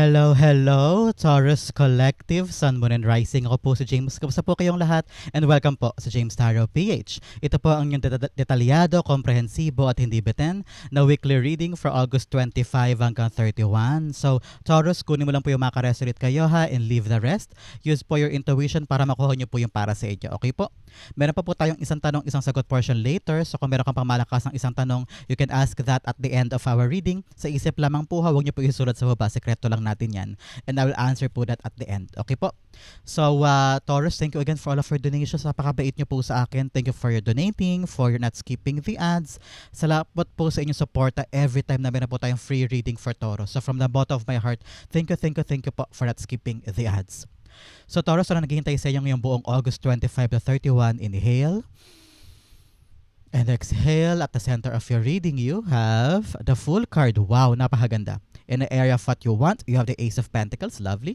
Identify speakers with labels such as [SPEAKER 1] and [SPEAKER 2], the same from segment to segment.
[SPEAKER 1] Hello, hello, Taurus Collective, Sun, Moon, and Rising. Ako po si James. Kamusta po kayong lahat? And welcome po sa James Tarot PH. Ito po ang inyong deta- detalyado, komprehensibo at hindi bitin na weekly reading for August 25 hanggang 31. So, Taurus, kunin mo lang po yung makaresonate kayo ha and leave the rest. Use po your intuition para makuha nyo po yung para sa inyo. Okay po? Meron pa po tayong isang tanong, isang sagot portion later. So, kung meron kang pamalakas ng isang tanong, you can ask that at the end of our reading. Sa isip lamang po ha, huwag nyo po isulat sa baba. Sekreto lang natin yan. And I will answer po that at the end. Okay po? So, uh, Taurus, thank you again for all of your donations. Napakabait nyo po sa akin. Thank you for your donating, for your not skipping the ads. Salamat po sa inyong suporta every time na meron po tayong free reading for Taurus. So, from the bottom of my heart, thank you, thank you, thank you po for not skipping the ads. So, Taurus, ano naghihintay sa inyo ngayong buong August 25 to 31? Inhale. And exhale at the center of your reading, you have the full card. Wow, napakaganda. In the area of what you want, you have the Ace of Pentacles. Lovely.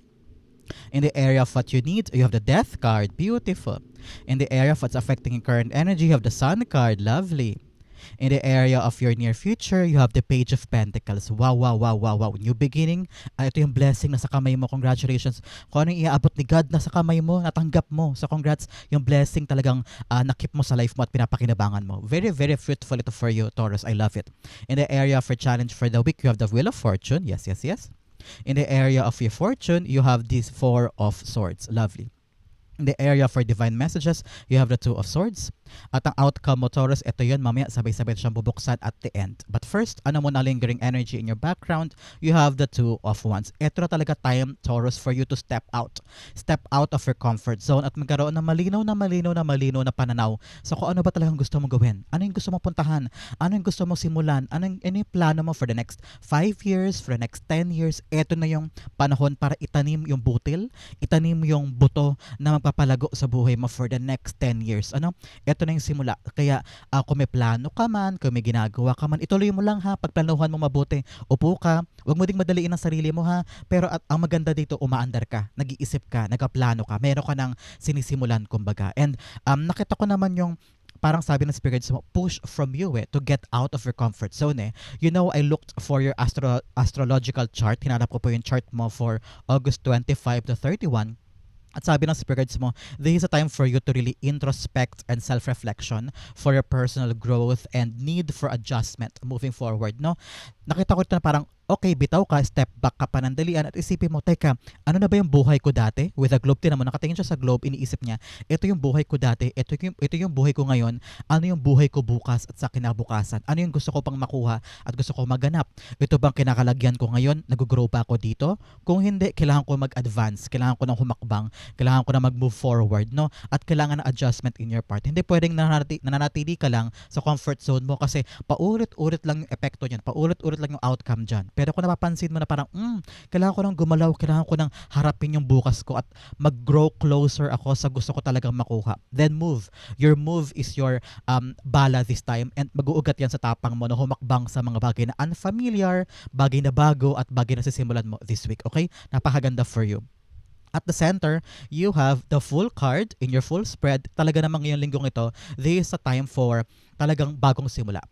[SPEAKER 1] In the area of what you need, you have the Death card. Beautiful. In the area of what's affecting your current energy, you have the Sun card. Lovely. In the area of your near future, you have the Page of Pentacles. Wow, wow, wow, wow, wow. New beginning. Ah, ito yung blessing na sa kamay mo. Congratulations. Kung ano yung iaabot ni God na sa kamay mo, natanggap mo. So congrats, yung blessing talagang uh, nakip mo sa life mo at pinapakinabangan mo. Very, very fruitful ito for you, Taurus. I love it. In the area for challenge for the week, you have the Wheel of Fortune. Yes, yes, yes. In the area of your fortune, you have this Four of Swords. Lovely. The area for divine messages, you have the Two of Swords. At ang outcome mo, Taurus, ito yun, mamaya sabay-sabay siyang bubuksan at the end. But first, ano mo na lingering energy in your background, you have the Two of Wands. Ito na talaga time, Taurus, for you to step out. Step out of your comfort zone at magkaroon ng malinaw na malinaw na malinaw na pananaw sa kung ano ba talagang gusto mong gawin. Ano yung gusto mong puntahan? Ano yung gusto mong simulan? Ano yung, ano yung plano mo for the next 5 years, for the next 10 years? Ito na yung panahon para itanim yung butil, itanim yung buto na magpapalago sa buhay mo for the next 10 years. Ano? ito na yung simula. Kaya uh, kung may plano ka man, kung may ginagawa ka man, ituloy mo lang ha. Pagplanuhan mo mabuti. Upo ka. Huwag mo ding madaliin ang sarili mo ha. Pero at, ang maganda dito, umaandar ka. Nag-iisip ka. Nagkaplano ka. Meron ka ng sinisimulan kumbaga. And um, nakita ko naman yung parang sabi ng spirits mo, push from you eh, to get out of your comfort zone eh. You know, I looked for your astro astrological chart. Hinanap ko po yung chart mo for August 25 to 31 at sabi ng spirits mo, this is a time for you to really introspect and self-reflection for your personal growth and need for adjustment moving forward, no? Nakita ko ito na parang okay, bitaw ka, step back ka panandalian at isipin mo, teka, ano na ba yung buhay ko dati? With a globe, tinan mo, nakatingin siya sa globe, iniisip niya, ito yung buhay ko dati, ito yung, ito yung buhay ko ngayon, ano yung buhay ko bukas at sa kinabukasan? Ano yung gusto ko pang makuha at gusto ko maganap? Ito bang kinakalagyan ko ngayon? Nag-grow ba ako dito? Kung hindi, kailangan ko mag-advance, kailangan ko ng humakbang, kailangan ko na mag-move forward, no? At kailangan ng adjustment in your part. Hindi pwedeng nananatili, nananatili ka lang sa comfort zone mo kasi paulit-ulit lang yung epekto niyan, paulit-ulit lang yung outcome dyan. Pero kung napapansin mo na parang, mm, kailangan ko nang gumalaw, kailangan ko nang harapin yung bukas ko at mag-grow closer ako sa gusto ko talagang makuha. Then move. Your move is your um, bala this time and mag-uugat yan sa tapang mo na humakbang sa mga bagay na unfamiliar, bagay na bago at bagay na sisimulan mo this week. Okay? Napakaganda for you. At the center, you have the full card in your full spread. Talaga namang ngayong linggong ito, this is a time for talagang bagong simula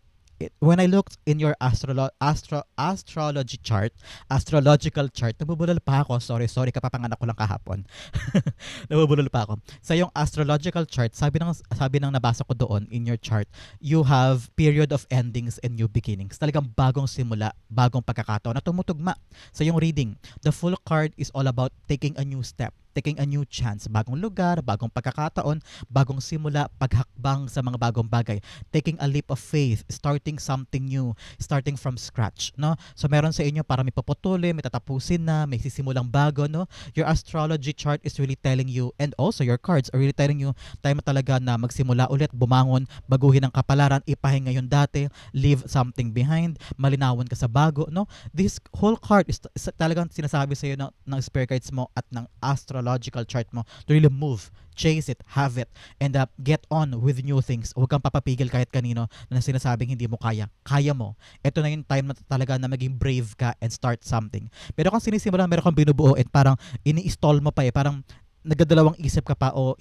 [SPEAKER 1] when I looked in your astrolo- astro astrology chart, astrological chart, nabubulol pa ako. Sorry, sorry, kapapanganak ko lang kahapon. nabubulol pa ako. Sa yung astrological chart, sabi ng sabi ng nabasa ko doon in your chart, you have period of endings and new beginnings. Talagang bagong simula, bagong pagkakataon na tumutugma sa yung reading. The full card is all about taking a new step taking a new chance, bagong lugar, bagong pagkakataon, bagong simula, paghakbang sa mga bagong bagay, taking a leap of faith, starting something new, starting from scratch, no? So meron sa inyo para may paputuli, may tatapusin na, may sisimulang bago, no? Your astrology chart is really telling you and also your cards are really telling you time talaga na magsimula ulit, bumangon, baguhin ang kapalaran, ipahinga yung dati, leave something behind, malinawan ka sa bago, no? This whole card is, talagang sinasabi sa iyo ng, ng spirit cards mo at ng astrology astrological chart mo to really move, chase it, have it, and uh, get on with new things. Huwag kang papapigil kahit kanino na sinasabing hindi mo kaya. Kaya mo. Ito na yung time na talaga na maging brave ka and start something. Pero kung sinisimulan, meron kang binubuo and parang ini-stall mo pa eh, parang nagdadalawang isip ka pa o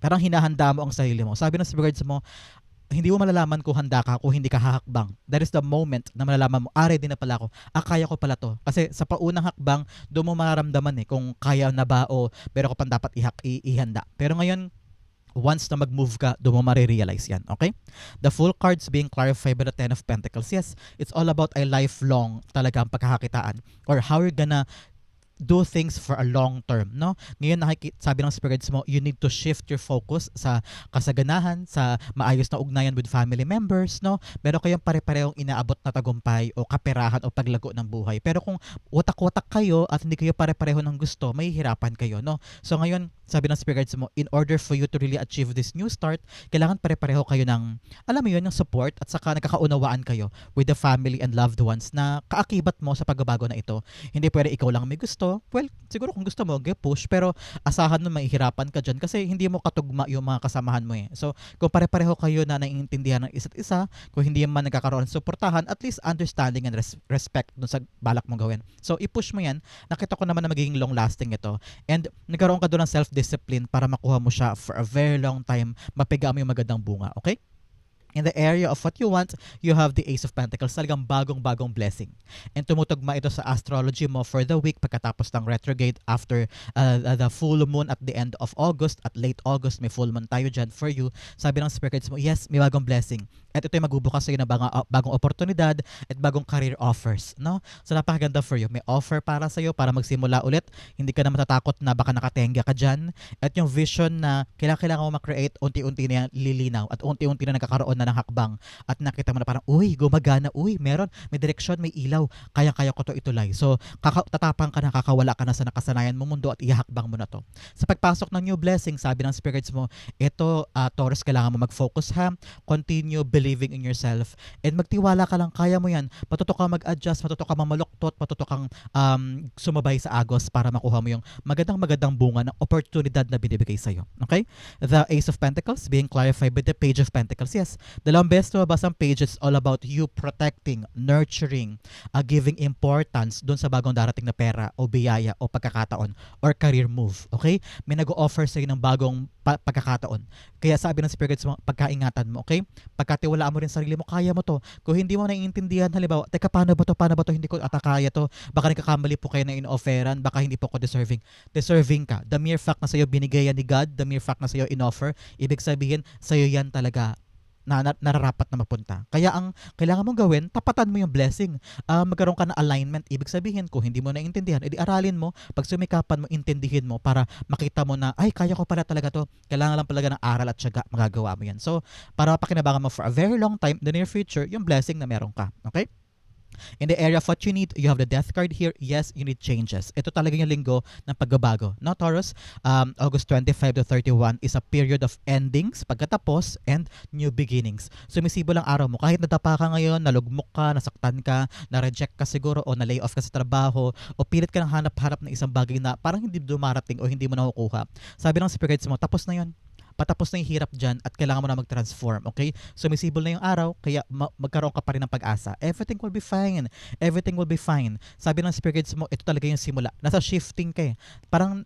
[SPEAKER 1] parang hinahanda mo ang sarili mo. Sabi ng spirits mo, hindi mo malalaman kung handa ka kung hindi ka hahakbang. That is the moment na malalaman mo, ah, ready na pala ako. Ah, kaya ko pala to. Kasi sa paunang hakbang, doon mo mararamdaman eh kung kaya na ba o meron ka pang dapat ihak, ihanda. Pero ngayon, once na mag-move ka, doon mo marirealize yan. Okay? The full cards being clarified by the Ten of Pentacles. Yes, it's all about a lifelong talaga ang pagkakakitaan or how you're gonna do things for a long term, no? Ngayon nakikita, sabi ng spirits mo, you need to shift your focus sa kasaganahan, sa maayos na ugnayan with family members, no? Meron kayong pare-parehong inaabot na tagumpay o kaperahan o paglago ng buhay. Pero kung watak-watak kayo at hindi kayo pare-pareho ng gusto, may hirapan kayo, no? So ngayon, sabi ng spirits mo, in order for you to really achieve this new start, kailangan pare-pareho kayo ng, alam mo yun, ng support at saka nagkakaunawaan kayo with the family and loved ones na kaakibat mo sa pagbabago na ito. Hindi pwede ikaw lang may gusto. Well, siguro kung gusto mo, push pero asahan mo mahihirapan ka dyan kasi hindi mo katugma yung mga kasamahan mo eh. So, kung pare-pareho kayo na naiintindihan ng isa't isa, kung hindi man nagkakaroon ng suportahan, at least understanding and res- respect dun sa balak mong gawin. So, i-push mo yan. Nakita ko naman na magiging long-lasting ito. And nagkaroon ka doon ng self-discipline para makuha mo siya for a very long time, mapiga mo yung magandang bunga. Okay? In the area of what you want, you have the Ace of Pentacles, talagang bagong-bagong blessing. And tumutugma ito sa astrology mo for the week pagkatapos ng retrograde after uh, the full moon at the end of August, at late August, may full moon tayo dyan for you. Sabi ng spirits mo, yes, may bagong blessing. At ito yung magbubukas sa'yo ng bagong, uh, bagong oportunidad at bagong career offers. No? So napakaganda for you. May offer para sa'yo para magsimula ulit. Hindi ka na matatakot na baka nakatengga ka dyan. At yung vision na kailangan, kailangan mo ma-create, unti-unti na yan lilinaw at unti-unti na nagkakaroon na ng hakbang at nakita mo na parang, uy, gumagana, uy, meron, may direksyon, may ilaw, kaya-kaya ko to ituloy. So, kaka- tatapang ka na, kakawala ka na sa nakasanayan mo mundo at ihakbang mo na to. Sa pagpasok ng new blessing, sabi ng spirits mo, ito, uh, Taurus, kailangan mo mag-focus ha, continue believing in yourself, and magtiwala ka lang, kaya mo yan, matuto ka mag-adjust, matuto ka mamaluktot, matuto kang um, sumabay sa agos para makuha mo yung magandang-magandang bunga ng oportunidad na binibigay sa'yo. Okay? The Ace of Pentacles being clarified by the Page of Pentacles. Yes, Dalawang beses lumabas ang page, it's all about you protecting, nurturing, uh, giving importance doon sa bagong darating na pera o biyaya o pagkakataon or career move. Okay? May nag-offer sa'yo ng bagong pa- pagkakataon. Kaya sabi ng spirits mo, pagkaingatan mo, okay? Pagkatiwalaan mo rin sarili mo, kaya mo to. Kung hindi mo naiintindihan, halimbawa, teka, paano ba to? Paano ba to? Hindi ko ata kaya to. Baka nagkakamali po kayo na in-offeran, baka hindi po ko deserving. Deserving ka. The mere fact na sa'yo binigay ni God, the mere fact na sa'yo in-offer, ibig sabihin, sa'yo yan talaga na, na nararapat na mapunta. Kaya ang kailangan mong gawin, tapatan mo yung blessing. Uh, magkaroon ka ng alignment. Ibig sabihin, kung hindi mo naintindihan, edi aralin mo. Pag sumikapan mo, intindihin mo para makita mo na, ay, kaya ko pala talaga to. Kailangan lang talaga ng aral at syaga, magagawa mo yan. So, para mapakinabangan mo for a very long time, the near future, yung blessing na meron ka. Okay? In the area of what you need, you have the death card here. Yes, you need changes. Ito talaga yung linggo ng pagbabago. No, Taurus? Um, August 25 to 31 is a period of endings, pagkatapos, and new beginnings. Sumisibo lang araw mo. Kahit nadapa ka ngayon, nalugmok ka, nasaktan ka, na-reject ka siguro, o na-lay off ka sa trabaho, o pilit ka ng hanap-hanap ng isang bagay na parang hindi dumarating o hindi mo nakukuha. Sabi ng spirits mo, tapos na yun patapos na yung hirap dyan at kailangan mo na mag-transform, okay? Sumisibol na yung araw, kaya ma- magkaroon ka pa rin ng pag-asa. Everything will be fine. Everything will be fine. Sabi ng spirits mo, ito talaga yung simula. Nasa shifting ka eh. Parang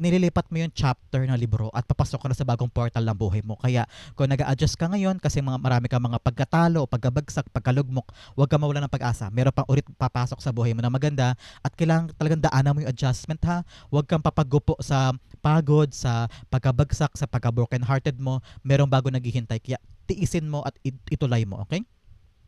[SPEAKER 1] nililipat mo yung chapter ng libro at papasok ka na sa bagong portal ng buhay mo. Kaya kung nag adjust ka ngayon kasi mga, marami ka mga pagkatalo, pagkabagsak, pagkalugmok, huwag ka mawala ng pag-asa. Meron pang ulit papasok sa buhay mo na maganda at kailangan talagang daanan mo yung adjustment ha. Huwag kang papagupo sa pagod, sa pagkabagsak, sa pagka-broken hearted mo. Merong bago naghihintay. Kaya tiisin mo at ituloy mo, okay?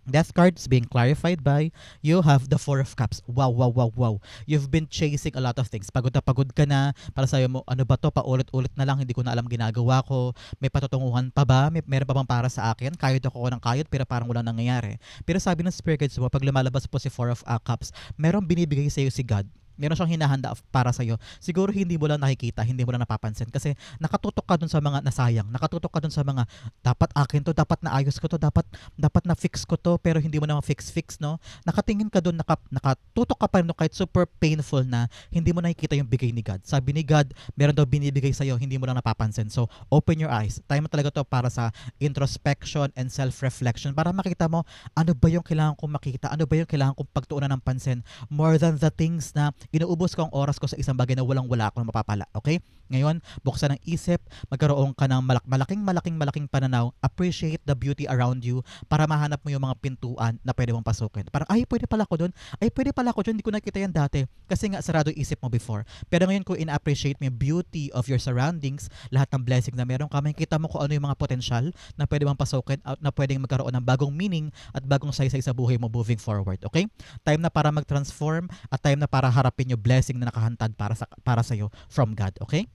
[SPEAKER 1] Death cards being clarified by you have the Four of Cups. Wow, wow, wow, wow. You've been chasing a lot of things. Pagod na pagod ka na. Para sa'yo mo, ano ba to? Paulit-ulit na lang. Hindi ko na alam ginagawa ko. May patutunguhan pa ba? May, meron pa bang para sa akin? Kayod ako ng kayod pero parang walang nangyayari. Pero sabi ng Spirit Guides mo, pag lumalabas po si Four of uh, Cups, meron binibigay sa'yo si God meron siyang hinahanda para sa iyo. Siguro hindi mo lang nakikita, hindi mo lang napapansin kasi nakatutok ka dun sa mga nasayang, nakatutok ka dun sa mga dapat akin to, dapat naayos ko to, dapat dapat na fix ko to pero hindi mo na fix fix no. Nakatingin ka dun, naka, nakatutok ka pa rin kahit super painful na hindi mo nakikita yung bigay ni God. Sabi ni God, meron daw binibigay sa iyo, hindi mo lang napapansin. So, open your eyes. Time talaga to para sa introspection and self-reflection para makita mo ano ba yung kailangan kong makita, ano ba yung kailangan kong pagtuunan ng pansin more than the things na inuubos ko ang oras ko sa isang bagay na walang-wala akong mapapala. Okay? Ngayon, buksan ang isip, magkaroon ka ng malak malaking malaking malaking pananaw, appreciate the beauty around you para mahanap mo yung mga pintuan na pwede mong pasukin. Parang, ay, pwede pala ko doon. Ay, pwede pala ko doon. Hindi ko nakita yan dati. Kasi nga, sarado isip mo before. Pero ngayon, kung ina-appreciate mo yung beauty of your surroundings, lahat ng blessing na meron ka, makikita mo kung ano yung mga potential na pwede mong pasukin at na pwedeng magkaroon ng bagong meaning at bagong saysay sa buhay mo moving forward. Okay? Time na para mag-transform at time na para harapin yung blessing na nakahantad para sa para sa iyo from God. Okay?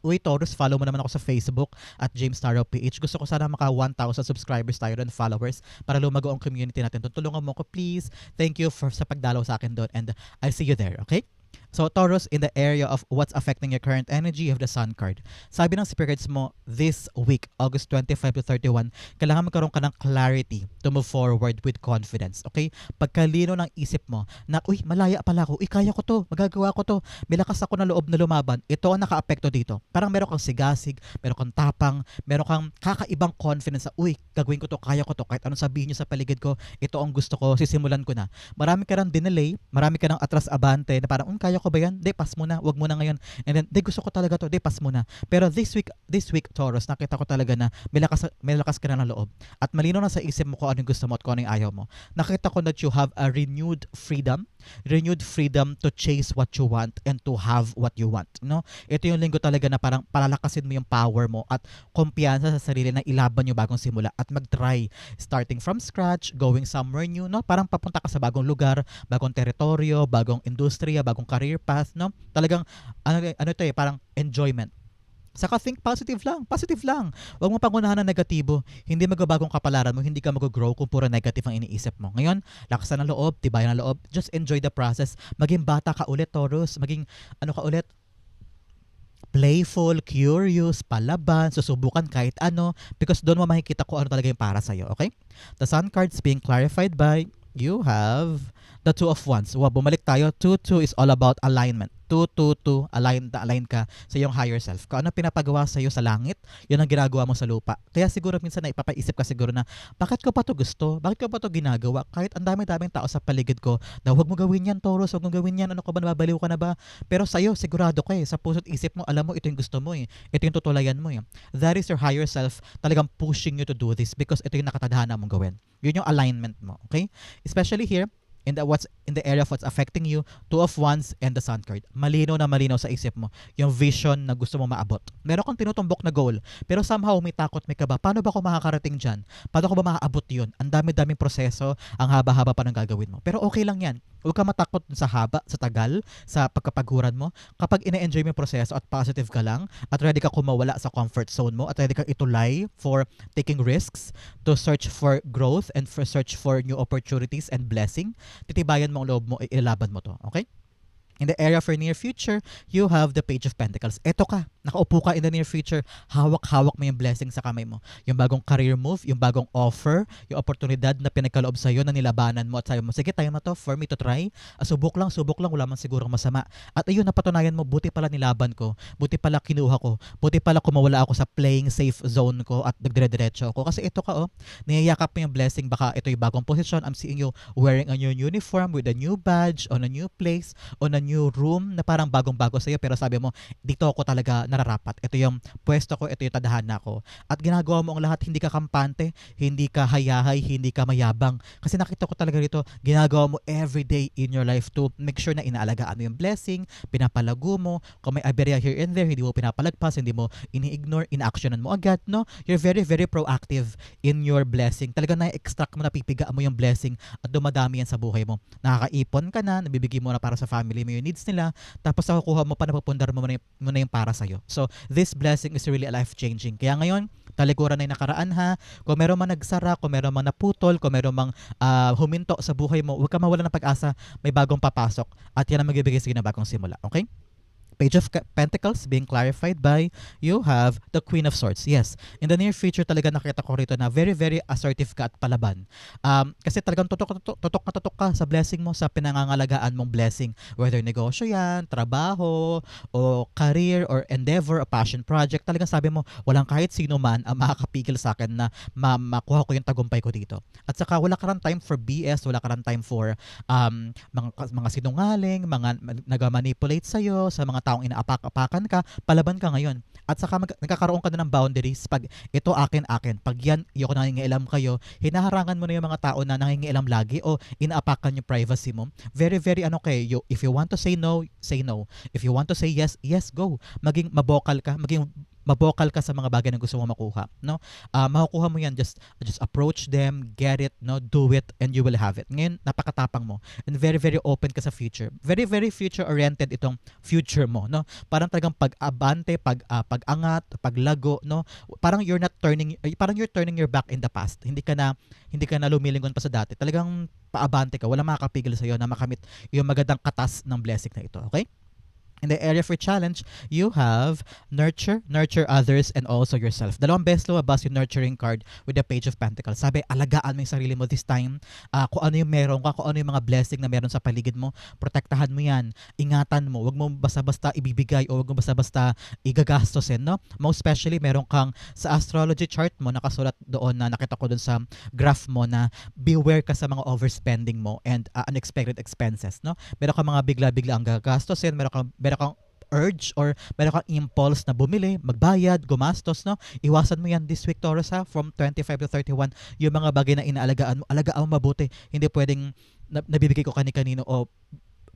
[SPEAKER 1] Uy, Taurus, follow mo naman ako sa Facebook at James Taro PH. Gusto ko sana maka 1,000 subscribers tayo doon, followers, para lumago ang community natin. Tutulungan mo ko, please. Thank you for sa pagdalaw sa akin doon and I'll see you there, okay? So, Taurus, in the area of what's affecting your current energy, you have the Sun card. Sabi ng spirits mo, this week, August 25 to 31, kailangan magkaroon ka ng clarity to move forward with confidence. Okay? Pagkalino ng isip mo na, uy, malaya pala ako. Uy, kaya ko to. Magagawa ko to. May lakas ako na loob na lumaban. Ito ang naka-apekto dito. Parang meron kang sigasig, meron kang tapang, meron kang kakaibang confidence sa, uy, gagawin ko to, kaya ko to. Kahit anong sabihin niyo sa paligid ko, ito ang gusto ko, sisimulan ko na. Marami ka nang dinelay, marami ka nang atras-abante na parang, um, kaya ko ba yan? Di, pass mo na. Wag mo na ngayon. And then, di, gusto ko talaga to. Di, pass mo na. Pero this week, this week, Taurus, nakita ko talaga na may lakas, may lakas ka na ng loob. At malino na sa isip mo kung anong gusto mo at kung anong ayaw mo. Nakita ko that you have a renewed freedom. Renewed freedom to chase what you want and to have what you want. No? Ito yung linggo talaga na parang palalakasin mo yung power mo at kumpiyansa sa sarili na ilaban yung bagong simula at mag-try starting from scratch, going somewhere new, no? Parang papunta ka sa bagong lugar, bagong teritoryo, bagong industriya, bagong career path, no? Talagang ano ano to eh, parang enjoyment. Saka think positive lang, positive lang. Huwag mo pangunahan ng negatibo. Hindi magbabagong kapalaran mo, hindi ka mag-grow kung puro negative ang iniisip mo. Ngayon, lakasan ng loob, tibayan ng loob, just enjoy the process. Maging bata ka ulit, Taurus. Maging, ano ka ulit, playful, curious, palaban, susubukan kahit ano, because doon mo makikita kung ano talaga yung para sa'yo, okay? The sun cards being clarified by, you have the two of wands. Wow, bumalik tayo. 2-2 is all about alignment. 2-2-2, align, align ka sa iyong higher self. Kung ano pinapagawa sa iyo sa langit, yun ang ginagawa mo sa lupa. Kaya siguro minsan na ipapaisip ka siguro na, bakit ko pa to gusto? Bakit ko pa to ginagawa? Kahit ang dami-daming tao sa paligid ko, na huwag mo gawin yan, Taurus, huwag mo gawin yan, ano ka ba, nababaliw ka na ba? Pero sa iyo, sigurado ka eh, sa puso't isip mo, alam mo, ito yung gusto mo eh. Ito yung tutulayan mo eh. That is your higher self talagang pushing you to do this because ito yung nakatadhana mong gawin. Yun yung alignment mo, okay? Especially here, in the what's in the area of what's affecting you, two of wands and the sun card. Malinaw na malinaw sa isip mo yung vision na gusto mo maabot. Meron kang tinutumbok na goal, pero somehow may takot, may kaba. Paano ba ako makakarating dyan? Paano ko ba maaabot yun? Ang dami-daming proseso, ang haba-haba pa ng gagawin mo. Pero okay lang yan. Huwag ka matakot sa haba, sa tagal, sa pagkapaghuran mo. Kapag ine-enjoy mo yung proseso at positive ka lang, at ready ka kumawala sa comfort zone mo, at ready ka itulay for taking risks, to search for growth and for search for new opportunities and blessing, titibayan mo ang loob mo, ilaban mo to. Okay? In the area for near future, you have the Page of Pentacles. Eto ka, nakaupo ka in the near future, hawak-hawak mo yung blessing sa kamay mo. Yung bagong career move, yung bagong offer, yung oportunidad na pinagkaloob sa iyo na nilabanan mo at sabi mo, sige tayo na to for me to try. Ah, subok lang, subok lang, wala man sigurong masama. At ayun, napatunayan mo, buti pala nilaban ko, buti pala kinuha ko, buti pala kumawala ako sa playing safe zone ko at nagdire-diretso ako. Kasi ito ka oh, niyayakap mo yung blessing, baka ito yung bagong position, I'm seeing you wearing a new uniform with a new badge on a new place, on a new room na parang bagong-bago sa'yo pero sabi mo, dito ako talaga nararapat. Ito yung pwesto ko, ito yung tadhana ko. At ginagawa mo ang lahat, hindi ka kampante, hindi ka hayahay, hindi ka mayabang. Kasi nakita ko talaga dito, ginagawa mo every day in your life to make sure na inaalagaan mo yung blessing, pinapalago mo, kung may aberya here and there, hindi mo pinapalagpas, hindi mo ini-ignore, in-actionan mo agad, no? You're very, very proactive in your blessing. Talaga na-extract mo, napipigaan mo yung blessing at dumadami yan sa buhay mo. Nakakaipon ka na, nabibigay mo na para sa family mo yung needs nila, tapos nakukuha mo pa, napupundar mo na, yung, mo na yung para sa'yo. So, this blessing is really life-changing. Kaya ngayon, talikuran na yung nakaraan ha. Kung meron man nagsara, kung meron man naputol, kung meron mang ah, huminto sa buhay mo, huwag ka mawala ng pag-asa, may bagong papasok. At yan ang magbibigay sa'yo ng bagong simula. Okay? Page of Pentacles being clarified by you have the Queen of Swords. Yes, in the near future talaga nakita ko rito na very very assertive ka at palaban. Um, kasi talagang tutok, tutok, tutok na tutok ka sa blessing mo, sa pinangangalagaan mong blessing. Whether negosyo yan, trabaho, o career, or endeavor, a passion project. Talagang sabi mo, walang kahit sino man ang makakapigil sa akin na ma- makuha ko yung tagumpay ko dito. At saka wala ka rin time for BS, wala ka rin time for um, mga, mga sinungaling, mga nag-manipulate sa'yo, sa mga taong inaapak-apakan ka, palaban ka ngayon. At saka mag- nagkakaroon ka na ng boundaries pag ito akin-akin. Pag yan, yung nangingialam kayo, hinaharangan mo na yung mga tao na nangingialam lagi o inaapakan yung privacy mo. Very, very ano kay you, if you want to say no, say no. If you want to say yes, yes, go. Maging mabokal ka, maging mabokal ka sa mga bagay na gusto mo makuha no? Ah, makukuha mo yan just just approach them get it no? Do it and you will have it. Ngayon napakatapang mo and very very open ka sa future. Very very future oriented itong future mo no? Parang talagang pag-abante pag ah, pag-angat paglago no? Parang you're not turning ay, parang you're turning your back in the past. Hindi ka na hindi ka na lumilingon pa sa dati. Talagang paabante ka wala makakapigil sa iyo na makamit yung magandang katas ng blessing na ito okay In the area for challenge, you have nurture, nurture others, and also yourself. Dalawang beses lumabas yung nurturing card with the Page of Pentacles. Sabi, alagaan mo yung sarili mo this time. Ah, kung ano yung meron ka, kung ano yung mga blessing na meron sa paligid mo, protektahan mo yan. Ingatan mo. Huwag mo basta-basta ibibigay o huwag mo basta-basta igagastosin, no? Most especially, meron kang sa astrology chart mo, nakasulat doon na nakita ko doon sa graph mo na beware ka sa mga overspending mo and ah, unexpected expenses, no? Meron kang mga bigla-bigla ang gagastosin, meron kang, meron kang urge or meron kang impulse na bumili, magbayad, gumastos, no? Iwasan mo yan this week, Taurus, ha? From 25 to 31, yung mga bagay na inaalagaan mo, alagaan mo mabuti. Hindi pwedeng na, nabibigay ko kani-kanino o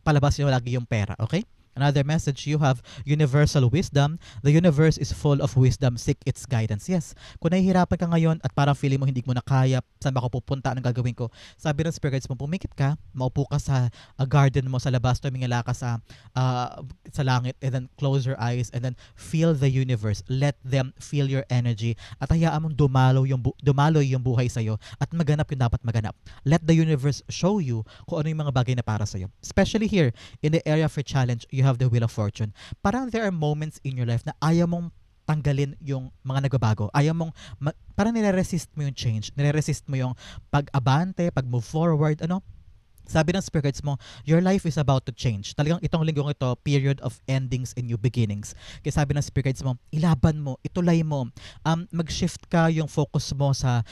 [SPEAKER 1] palabas nyo lagi yung pera, okay? Another message, you have universal wisdom. The universe is full of wisdom. Seek its guidance. Yes, kung nahihirapan ka ngayon at parang feeling mo hindi mo na kaya, saan ba ako pupunta, anong gagawin ko? Sabi ng spirit guides mo, pumikit ka, maupo ka sa uh, garden mo, sa labas, tumingala ka sa, uh, sa langit, and then close your eyes, and then feel the universe. Let them feel your energy. At hayaan mong dumalo yung, bu- dumalo yung buhay sa'yo at maganap yung dapat maganap. Let the universe show you kung ano yung mga bagay na para sa'yo. Especially here, in the area for challenge, you have the wheel of fortune. Parang there are moments in your life na ayaw mong tanggalin yung mga nagbabago. Ayaw mong, ma- parang nire-resist mo yung change. Nire-resist mo yung pag-abante, pag-move forward, ano? Sabi ng spirit guides mo, your life is about to change. Talagang itong linggong ito, period of endings and new beginnings. Kaya sabi ng spirit guides mo, ilaban mo, itulay mo, um, mag-shift ka yung focus mo sa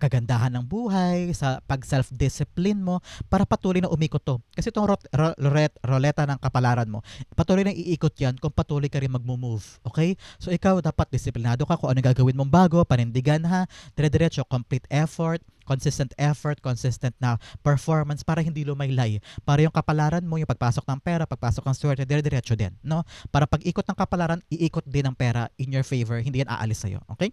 [SPEAKER 1] kagandahan ng buhay, sa pag-self-discipline mo, para patuloy na umikot to. Kasi itong rot, ro, rolet, roleta ng kapalaran mo, patuloy na iikot yan kung patuloy ka rin mag-move. Okay? So ikaw dapat disiplinado ka kung ano gagawin mong bago, panindigan ha, dire-diretso, complete effort, consistent effort, consistent na performance para hindi lumaylay. Para yung kapalaran mo, yung pagpasok ng pera, pagpasok ng swerte, dire-diretso din. No? Para pag ikot ng kapalaran, iikot din ng pera in your favor, hindi yan aalis sa'yo. Okay?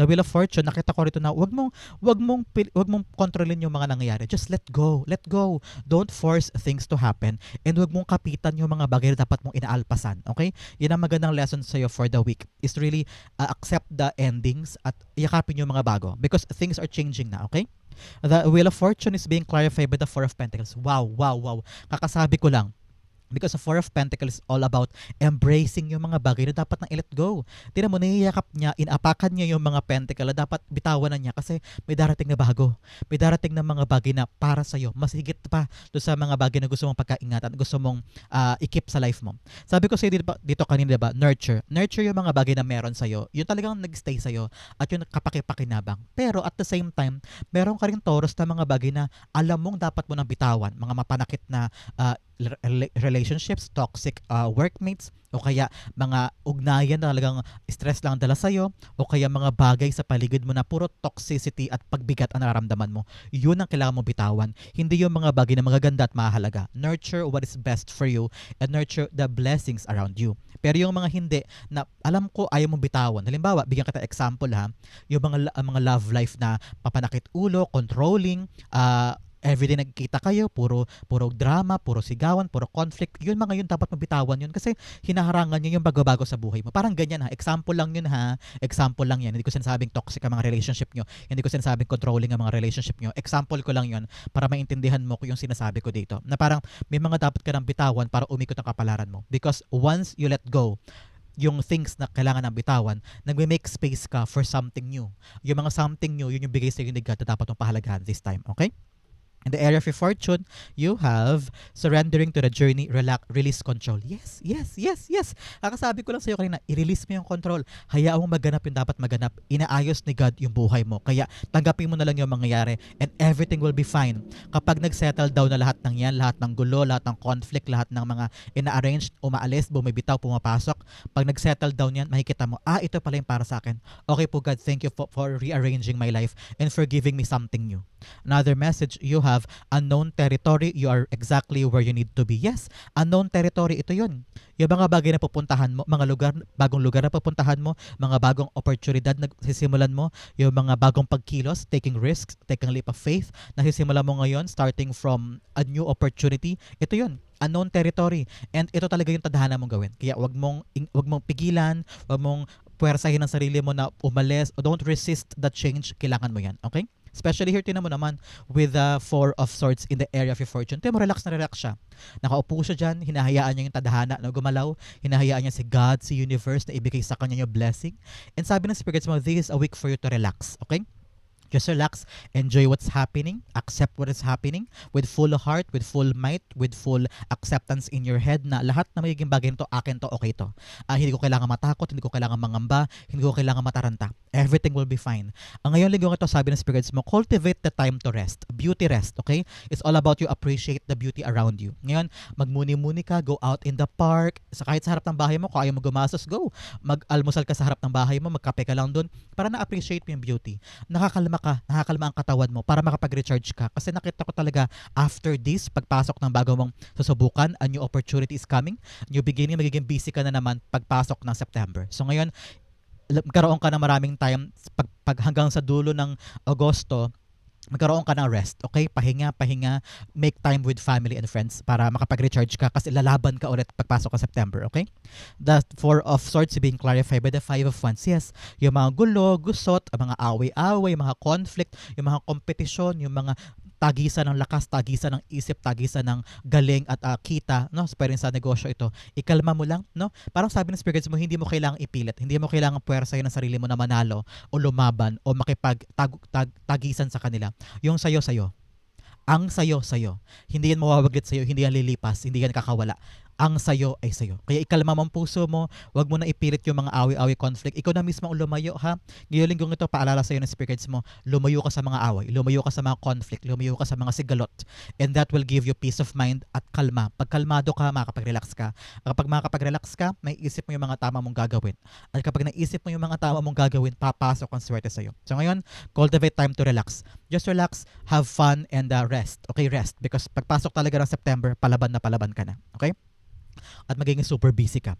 [SPEAKER 1] The Wheel of Fortune, nakita ko rito na wag mong, wag mong, wag mong kontrolin yung mga nangyayari. Just let go. Let go. Don't force things to happen. And wag mong kapitan yung mga bagay na dapat mong inaalpasan. Okay? Yan ang magandang lesson sa'yo for the week. Is really uh, accept the endings at yakapin yung mga bago. Because things are changing na. Okay? The Wheel of Fortune is being clarified by the Four of Pentacles. Wow, wow, wow. Kakasabi ko lang, Because the Four of Pentacles is all about embracing yung mga bagay na dapat nang i-let go. Tira mo, niyayakap niya, inapakan niya yung mga pentacle na dapat bitawan na niya kasi may darating na bago. May darating na mga bagay na para sa'yo. Mas higit pa do sa mga bagay na gusto mong pagkaingatan, gusto mong uh, i-keep sa life mo. Sabi ko sa'yo dito, dito kanina, diba? Nurture. Nurture yung mga bagay na meron sa'yo. Yung talagang nag-stay sa'yo at yung kapakipakinabang. Pero at the same time, meron ka rin Taurus na mga bagay na alam mong dapat mo nang bitawan. Mga mapanakit na uh, relationships, toxic uh, workmates, o kaya mga ugnayan na talagang stress lang dala sa'yo, o kaya mga bagay sa paligid mo na puro toxicity at pagbigat ang nararamdaman mo. Yun ang kailangan mo bitawan. Hindi yung mga bagay na magaganda at mahalaga. Nurture what is best for you and nurture the blessings around you. Pero yung mga hindi na alam ko ayaw mong bitawan. Halimbawa, bigyan kita example ha, yung mga, mga love life na papanakit ulo, controlling, uh, everyday nagkita kayo, puro puro drama, puro sigawan, puro conflict. Yun mga yun dapat mabitawan yun kasi hinaharangan yun yung bago-bago sa buhay mo. Parang ganyan ha. Example lang yun ha. Example lang yan. Hindi ko sinasabing toxic ang mga relationship nyo. Hindi ko sinasabing controlling ang mga relationship nyo. Example ko lang yun para maintindihan mo ko yung sinasabi ko dito. Na parang may mga dapat ka nang bitawan para umikot ang kapalaran mo. Because once you let go, yung things na kailangan ng bitawan, nagme-make space ka for something new. Yung mga something new, yun yung bigay sa'yo ni God na dapat mong pahalagahan this time. Okay? In the area of your fortune, you have surrendering to the journey, relax, release control. Yes, yes, yes, yes. Kakasabi ko lang sa'yo kanina, i-release mo yung control. Hayaan mo maganap yung dapat maganap. Inaayos ni God yung buhay mo. Kaya tanggapin mo na lang yung mangyayari and everything will be fine. Kapag nag-settle down na lahat ng yan, lahat ng gulo, lahat ng conflict, lahat ng mga ina-arrange, umaalis, bumibitaw, pumapasok, pag nag-settle down yan, makikita mo, ah, ito pala yung para sa akin. Okay po God, thank you for, for rearranging my life and for giving me something new. Another message, you have unknown territory. You are exactly where you need to be. Yes, unknown territory, ito yun. Yung mga bagay na pupuntahan mo, mga lugar, bagong lugar na pupuntahan mo, mga bagong oportunidad na sisimulan mo, yung mga bagong pagkilos, taking risks, taking leap of faith, na sisimulan mo ngayon, starting from a new opportunity, ito yun unknown territory. And ito talaga yung tadhana mong gawin. Kaya wag mong wag mong pigilan, wag mong puwersahin ang sarili mo na umalis don't resist the change. Kailangan mo yan. Okay? Especially here, tinan mo naman with the Four of Swords in the area of your fortune. Tinan mo, relax na relax siya. Nakaupo siya dyan, hinahayaan niya yung tadhana na gumalaw, hinahayaan niya si God, si universe na ibigay sa kanya yung blessing. And sabi ng spirits mo, this is a week for you to relax. Okay? Just relax, enjoy what's happening, accept what is happening with full heart, with full might, with full acceptance in your head na lahat na magiging bagay nito, akin to, okay to. Ah, hindi ko kailangan matakot, hindi ko kailangan mangamba, hindi ko kailangan mataranta. Everything will be fine. Ang ngayon linggo ito, sabi ng spirits mo, cultivate the time to rest. Beauty rest, okay? It's all about you appreciate the beauty around you. Ngayon, magmuni-muni ka, go out in the park, sa kahit sa harap ng bahay mo, kung ayaw mo gumastos, go. Mag-almusal ka sa harap ng bahay mo, magkape ka lang doon, para na-appreciate mo yung beauty. Nakakalma ka, nakakalma ang katawan mo para makapag-recharge ka. Kasi nakita ko talaga after this, pagpasok ng bago mong susubukan, a new opportunity is coming, new beginning, magiging busy ka na naman pagpasok ng September. So ngayon, magkaroon ka ng maraming time pag, pag hanggang sa dulo ng Agosto, magkaroon ka ng rest, okay? Pahinga, pahinga, make time with family and friends para makapag-recharge ka kasi lalaban ka ulit pagpasok ka September, okay? The Four of Swords being clarified by the Five of Wands. Yes, yung mga gulo, gusot, mga away-away, mga conflict, yung mga kompetisyon, yung mga tagisan ng lakas, tagisan ng isip, tagisan ng galing at uh, kita, no? So, sa negosyo ito. Ikalma mo lang, no? Parang sabi ng spirits mo, hindi mo kailangang ipilit, hindi mo kailangang puwersahin ng sarili mo na manalo o lumaban o makipag tag, tag, tagisan sa kanila. Yung sayo sayo. Ang sayo sayo. Hindi yan mawawaglit sayo, hindi yan lilipas, hindi yan kakawala ang sayo ay sayo. Kaya ikalma mo ang puso mo, wag mo na ipilit yung mga awi-awi conflict. Ikaw na mismo ang lumayo ha. Ngayon linggong ito, paalala sa'yo ng spirits mo, lumayo ka sa mga away, lumayo ka sa mga conflict, lumayo ka sa mga sigalot. And that will give you peace of mind at kalma. Pag kalmado ka, makakapag-relax ka. Kapag makakapag-relax ka, may isip mo yung mga tama mong gagawin. At kapag naisip mo yung mga tama mong gagawin, papasok ang swerte sa'yo. So ngayon, cultivate time to relax. Just relax, have fun, and uh, rest. Okay, rest. Because pagpasok talaga ng September, palaban na palaban ka na. Okay? At magiging super busy ka.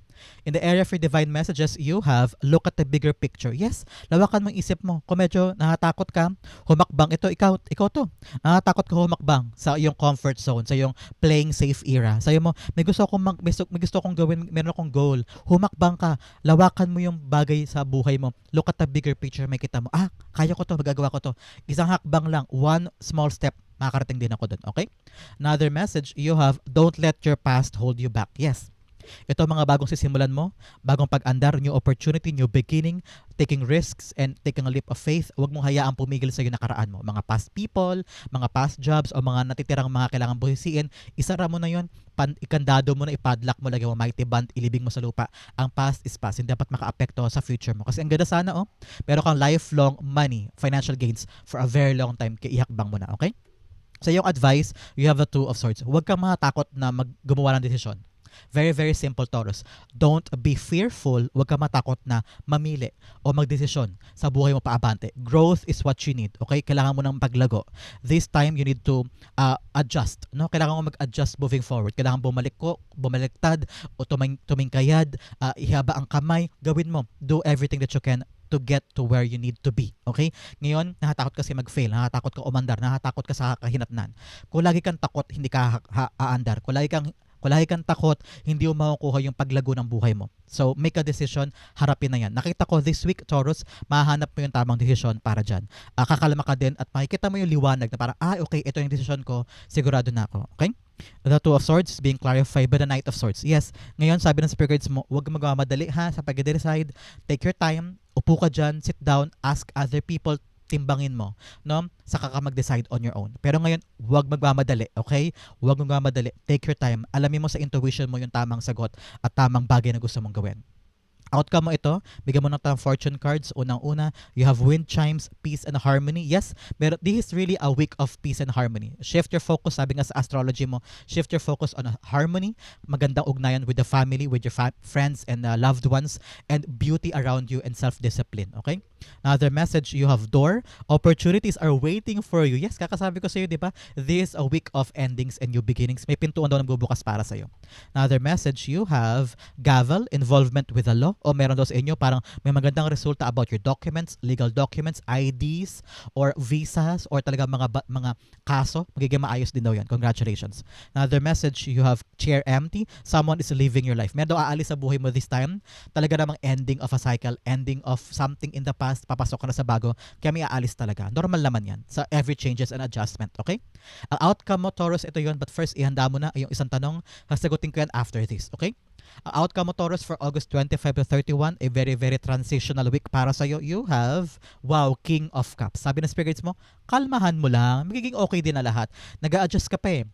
[SPEAKER 1] In the area for divine messages, you have look at the bigger picture. Yes, lawakan mo isip mo. Kung medyo natatakot ka, humakbang ito, ikaw, ikaw to. Natatakot ka humakbang sa iyong comfort zone, sa iyong playing safe era. Sa mo, may gusto akong mag, may, may gusto akong gawin, meron akong goal. Humakbang ka, lawakan mo yung bagay sa buhay mo. Look at the bigger picture, may kita mo. Ah, kaya ko to, magagawa ko to. Isang hakbang lang, one small step makakarating din ako doon. Okay? Another message, you have, don't let your past hold you back. Yes. Ito mga bagong sisimulan mo, bagong pag-andar, new opportunity, new beginning, taking risks, and taking a leap of faith. Huwag mong hayaang pumigil sa iyo nakaraan mo. Mga past people, mga past jobs, o mga natitirang mga kailangan buhisiin, isara mo na yon pan, ikandado mo na, ipadlock mo, lagyan mo mighty band, ilibing mo sa lupa. Ang past is past, hindi dapat maka-apekto sa future mo. Kasi ang ganda sana, oh, pero kang lifelong money, financial gains for a very long time, kaya ihakbang mo na, okay? Sa iyong advice, you have the two of swords. Huwag kang matakot na gumawa ng desisyon. Very, very simple, Taurus. Don't be fearful. Huwag kang matakot na mamili o magdesisyon sa buhay mo paabante. Growth is what you need. Okay? Kailangan mo ng paglago. This time, you need to uh, adjust. No? Kailangan mo mag-adjust moving forward. Kailangan bumalik ko, bumaliktad, o tuming, tumingkayad, uh, ihaba ang kamay. Gawin mo. Do everything that you can
[SPEAKER 2] to get to where you need to be. Okay? Ngayon, natatakot kasi mag-fail, natatakot ka umandar, natatakot ka sa kahinatnan. Kung lagi kang takot, hindi ka aandar. Kung lagi kang kung kang takot, hindi mo makukuha yung paglago ng buhay mo. So, make a decision, harapin na yan. Nakita ko this week, Taurus, mahanap mo yung tamang desisyon para dyan. Uh, kakalama ka din at makikita mo yung liwanag na parang, ah, okay, ito yung desisyon ko, sigurado na ako. Okay? The Two of Swords is being clarified by the Knight of Swords. Yes, ngayon sabi ng spirit guides mo, huwag magmamadali ha sa pag-decide. Take your time, upo ka dyan, sit down, ask other people, timbangin mo, no? Saka ka mag-decide on your own. Pero ngayon, huwag magmamadali, okay? Huwag magmamadali. Take your time. Alamin mo sa intuition mo yung tamang sagot at tamang bagay na gusto mong gawin. Outcome mo ito, bigyan mo ng fortune cards. Unang-una, you have wind chimes, peace and harmony. Yes, pero this is really a week of peace and harmony. Shift your focus, sabi nga sa astrology mo, shift your focus on harmony, magandang ugnayan with the family, with your fa- friends and uh, loved ones, and beauty around you and self-discipline. Okay? Another message, you have door. Opportunities are waiting for you. Yes, kakasabi ko sa iyo, di ba? This is a week of endings and new beginnings. May pintuan daw nagbubukas para sa iyo. Another message, you have gavel, involvement with the law. O meron daw sa inyo, parang may magandang resulta about your documents, legal documents, IDs, or visas, or talaga mga ba- mga kaso. Magiging maayos din daw yan. Congratulations. Another message, you have chair empty. Someone is living your life. Meron daw aalis sa buhay mo this time. Talaga namang ending of a cycle, ending of something in the past, papasok ka na sa bago, kaya may aalis talaga. Normal naman yan sa every changes and adjustment, okay? Ang outcome mo, Taurus, ito yon but first, ihanda mo na yung isang tanong, sasagutin ko yan after this, okay? Ang outcome mo, Taurus, for August 25 to 31, a very, very transitional week para sa'yo. You have, wow, King of Cups. Sabi ng spirits mo, kalmahan mo lang, magiging okay din na lahat. nag adjust ka pa eh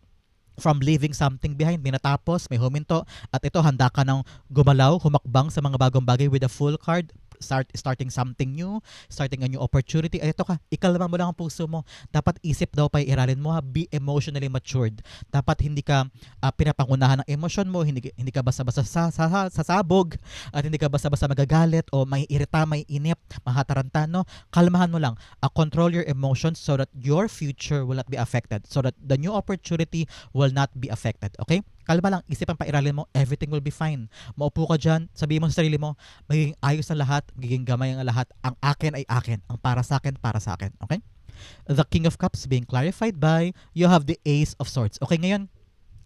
[SPEAKER 2] from leaving something behind, may natapos, may huminto, at ito handa ka ng gumalaw, humakbang sa mga bagong bagay with a full card, start starting something new, starting a new opportunity. Ay, ito ka, ikalma mo lang ang puso mo. Dapat isip daw pa iralin mo ha, be emotionally matured. Dapat hindi ka uh, pinapangunahan ng emosyon mo, hindi, hindi ka basta-basta sa, sa, sasabog, at hindi ka basta-basta magagalit o may irita, may inip, mahataranta, no? Kalmahan mo lang. Uh, control your emotions so that your future will not be affected. So that the new opportunity will not be affected. Okay? Kalma lang, isip ang pairalin mo, everything will be fine. Maupo ka dyan, sabihin mo sa sarili mo, magiging ayos ang lahat, magiging gamay ang lahat, ang akin ay akin, ang para sa akin, para sa akin. Okay? The King of Cups being clarified by, you have the Ace of Swords. Okay, ngayon,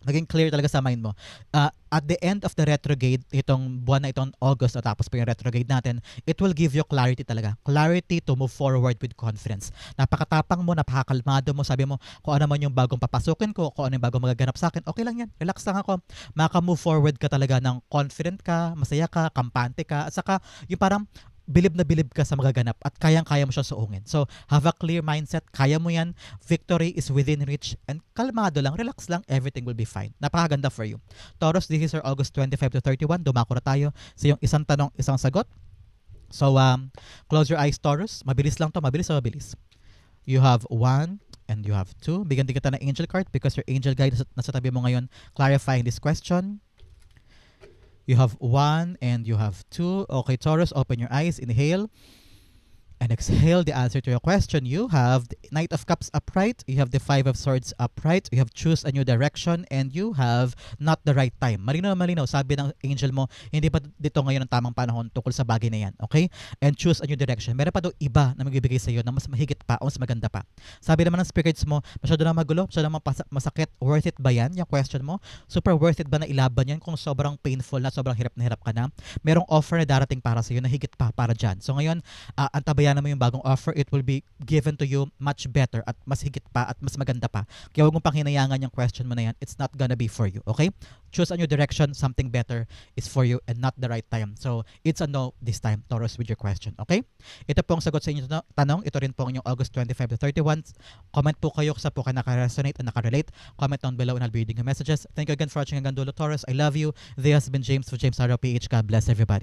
[SPEAKER 2] naging clear talaga sa mind mo. Uh, at the end of the retrograde, itong buwan na itong August, tapos pa yung retrograde natin, it will give you clarity talaga. Clarity to move forward with confidence. Napakatapang mo, napakakalmado mo, sabi mo, kung ano man yung bagong papasukin ko, kung ano yung bagong magaganap sa akin, okay lang yan, relax lang ako. Maka-move forward ka talaga ng confident ka, masaya ka, kampante ka, at saka yung parang bilib na bilib ka sa magaganap at kayang-kaya mo siya suungin. So, have a clear mindset, kaya mo yan, victory is within reach, and kalmado lang, relax lang, everything will be fine. Napakaganda for you. Taurus, this is our August 25 to 31. Dumako na tayo sa yung isang tanong, isang sagot. So, um, close your eyes, Taurus. Mabilis lang to, mabilis o mabilis. You have one, and you have two. Bigyan din kita ng angel card because your angel guide nasa tabi mo ngayon clarifying this question. You have one and you have two. Okay, Taurus, open your eyes. Inhale. And exhale the answer to your question. You have the Knight of Cups upright. You have the Five of Swords upright. You have choose a new direction. And you have not the right time. Malinaw malinaw. Sabi ng angel mo, hindi pa dito ngayon ang tamang panahon tungkol sa bagay na yan. Okay? And choose a new direction. Meron pa daw iba na magbibigay sa iyo na mas mahigit pa o mas maganda pa. Sabi naman ng spirits mo, masyado na magulo, masyado na masakit. Worth it ba yan? Yung question mo. Super worth it ba na ilaban yan kung sobrang painful na, sobrang hirap na hirap ka na? Merong offer na darating para sa iyo na higit pa para dyan. So ngayon, uh, antabayan mo yung bagong offer, it will be given to you much better at mas higit pa at mas maganda pa. Kaya huwag mong panghinayangan yung question mo na yan. It's not gonna be for you, okay? Choose a new direction, something better is for you and not the right time. So, it's a no this time, Taurus, with your question, okay? Ito po ang sagot sa inyong tanong. Ito rin po ang inyong August 25 to 31. Comment po kayo sa po kayo naka-resonate and naka-relate. Comment down below and I'll be reading your messages. Thank you again for watching hanggang dulo, Taurus. I love you. This has been James for James Arrow PH. God bless everybody.